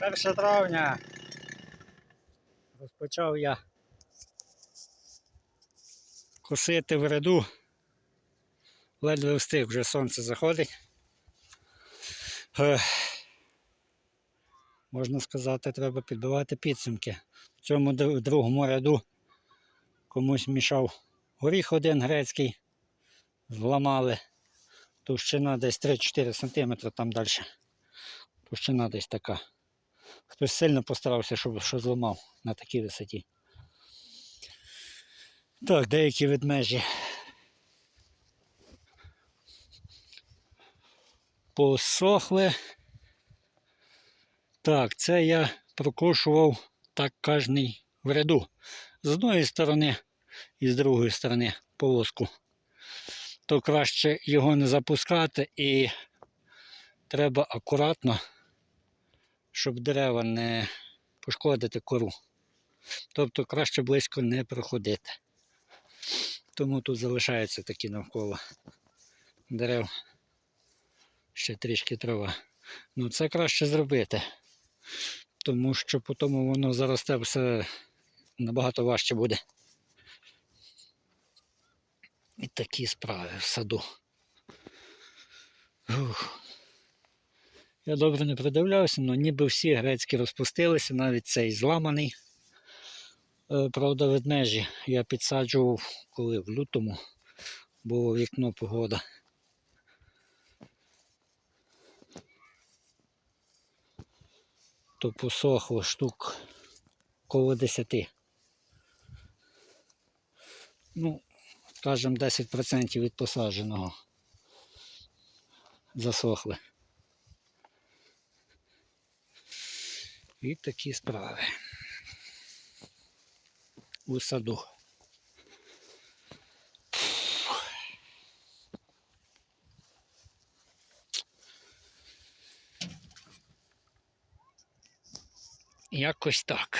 1 травня розпочав я косити в ряду. Ледве встиг, вже сонце заходить. Можна сказати, треба підбивати підсумки. В цьому другому ряду комусь мішав горіх один грецький, зламали. Товщина десь 3-4 см там далі. Товщина десь така. Хтось сильно постарався, щоб що зламав на такій висоті. Так, деякі ведмежі посохли. Так, це я прокушував так кожний в ряду. З одної сторони і з другої сторони полоску. То краще його не запускати і треба акуратно, щоб дерева не пошкодити кору. Тобто краще близько не проходити. Тому тут залишаються такі навколо дерев. Ще трішки трава. Ну це краще зробити. Тому що потім воно заросте все набагато важче буде. І такі справи в саду. Ух. Я добре не придивлявся, але ніби всі грецькі розпустилися, навіть цей зламаний. Е, Правда, ведмежі я підсаджував коли в лютому, було вікно погода. То посохло штук коло 10. Ну, скажімо, 10% від посадженого засохли. І такі справи у саду. Якось так.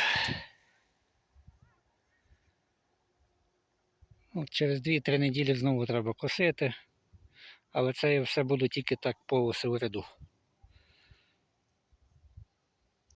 От через 2-3 неділі знову треба косити. Але це я все буду тільки так полоси в ряду.